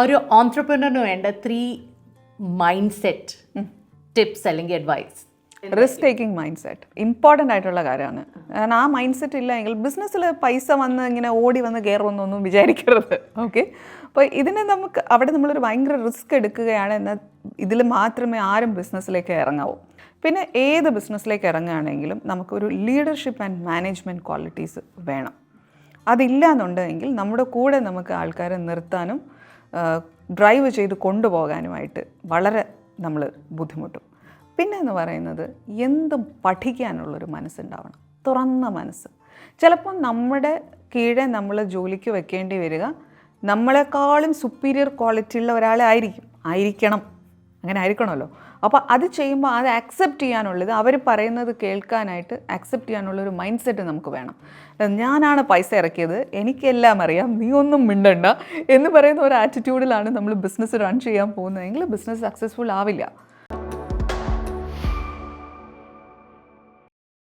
ഒരു ഓൺട്രപ്രണറിന് വേണ്ട ത്രീ മൈൻഡ് സെറ്റ് ടിപ്സ് അല്ലെങ്കിൽ advice risk taking mind set important ആയിട്ടുള്ള കാര്യമാണ്. കാരണം ആ മൈൻഡ് സെറ്റ് ഇല്ലെങ്കിൽ ബിസിനസ്സിൽ പൈസ വന്ന് ഇങ്ങനെ ഓടി വന്ന് കയറുമെന്നൊന്നും വിചാരിക്കരുത്. ഓക്കെ അപ്പോൾ ഇതിനെ നമുക്ക് അവിടെ നമ്മളൊരു ഭയങ്കര റിസ്ക് എടുക്കുകയാണ് എന്ന ഇതിൽ മാത്രമേ ആരും ബിസിനസ്സിലേക്ക് ഇറങ്ങാവൂ. പിന്നെ ഏത് ബിസിനസ്സിലേക്ക് ഇറങ്ങുകയാണെങ്കിലും നമുക്കൊരു ലീഡർഷിപ്പ് ആൻഡ് മാനേജ്മെന്റ് ക്വാളിറ്റീസ് വേണം. അതില്ല എന്നുണ്ടെങ്കിൽ നമ്മുടെ കൂടെ നമുക്ക് ആൾക്കാരെ നിർത്താനും ഡ്രൈവ് ചെയ്ത് കൊണ്ടുപോകാനുമായിട്ട് വളരെ നമ്മൾ ബുദ്ധിമുട്ടും. പിന്നെ എന്ന് പറയുന്നത് എന്തും പഠിക്കാനുള്ളൊരു മനസ്സുണ്ടാവണം. തുറന്ന മനസ്സ്. ചിലപ്പോൾ നമ്മുടെ കീഴെ നമ്മൾ ജോലിക്ക് വെക്കേണ്ടി വരിക നമ്മളെക്കാളും സുപ്പീരിയർ ക്വാളിറ്റി ഉള്ള ഒരാളെ ആയിരിക്കും ആയിരിക്കണം. അങ്ങനെ ആയിരിക്കണമല്ലോ. അപ്പോൾ അത് ചെയ്യുമ്പോൾ അത് ആക്സെപ്റ്റ് ചെയ്യാനുള്ളത് അവർ പറയുന്നത് കേൾക്കാനായിട്ട് ആക്സെപ്റ്റ് ചെയ്യാനുള്ള ഒരു മൈൻഡ് സെറ്റ് നമുക്ക് വേണം. ഞാനാണ് പൈസ ഇറക്കിയത് എനിക്കെല്ലാം അറിയാം നീ ഒന്നും മിണ്ടണ്ട എന്ന് പറയുന്ന ഒരു ആറ്റിറ്റ്യൂഡിലാണ് നമ്മൾ ബിസിനസ് റൺ ചെയ്യാൻ പോകുന്നതെങ്കിൽ ബിസിനസ് സക്സസ്ഫുൾ ആവില്ല.